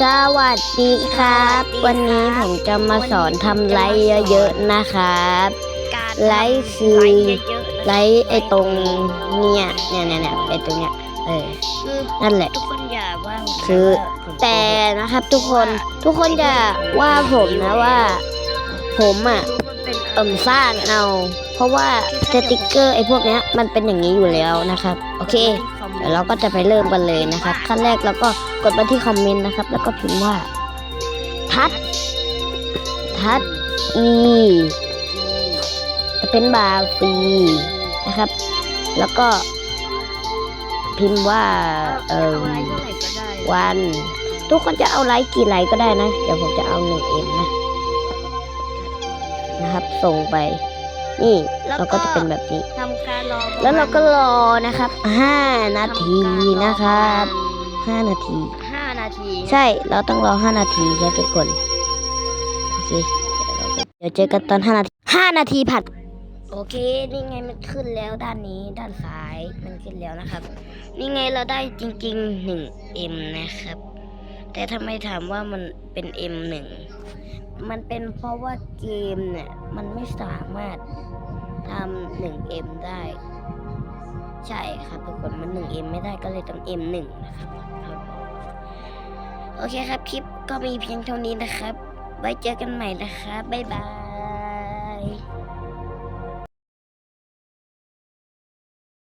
สวัสดีครับ วันนี้ผมจะมาสอนทำไลฟ์เยอะๆนะครับการไลฟ์คือไลฟ์เยอะๆไลฟ์ไอ้ตรงเนี่ยเนี่ยเนี่ยเนี่ยไอ้ตรงเนี้ยเออคือนั่นแหละทุกคนอย่าว่าผมนะคือว่าผมแต่นะครับทุกคนทุกคนจะว่าผมนะว่า ผมอะมันเป็นเอิ่มสร้างเอา เพราะว่าสติกเกอร์ไอ้พวกเนี้ยมันเป็นอย่างนี้อยู่แล้วนะครับ โอเค เดี๋ยวเราก็จะไปเริ่มกันเลยนะครับ ขั้นแรกเราก็กดมาที่คอมเมนต์นะครับ แล้วก็พิมพ์ว่า ทัด ทัดอีจะเป็นบาฟรีนะครับ แล้วก็ พิมพ์ว่า เออวัน ทุกคนจะเอาไลค์กี่ไลค์ก็ได้นะ เดี๋ยวผมจะเอาหนึ่งเอ็มนะ นะครับ ส่งไป นี่เราก็จะเป็นแบบนี้ ทำการรอประมณแล้วเราก็รอนะครับห้านาทีนะครับห้านาทีห้านาที ใช่เราต้องรอห้านาทีครับทุกคนโอเคเดี๋ยวเราไปเดี๋ยวเจอกันตอนห้านาทีห้านาทีผัดโอเค นี่ไงมันขึ้นแล้วด้านนี้ด้านซ้ายมันขึ้นแล้วนะครับ นี่ไงเราได้จริงๆหนึ่งเอ็มนะครับ แต่ทำไมถามว่ามันเป็น M หนึ่ง มันเป็นเพราะว่าเกมเนี่ย มันไม่สามารถทำหนึ่งเอ็มได้ ใช่ครับทุกคนมันหนึ่งเอ็มไม่ได้ก็เลยต้องเอ็มหนึ่งนะครับโอเคครับ คลิปก็มีเพียงเท่านี้นะครับ ไว้เจอกันใหม่นะครับ บ๊ายบาย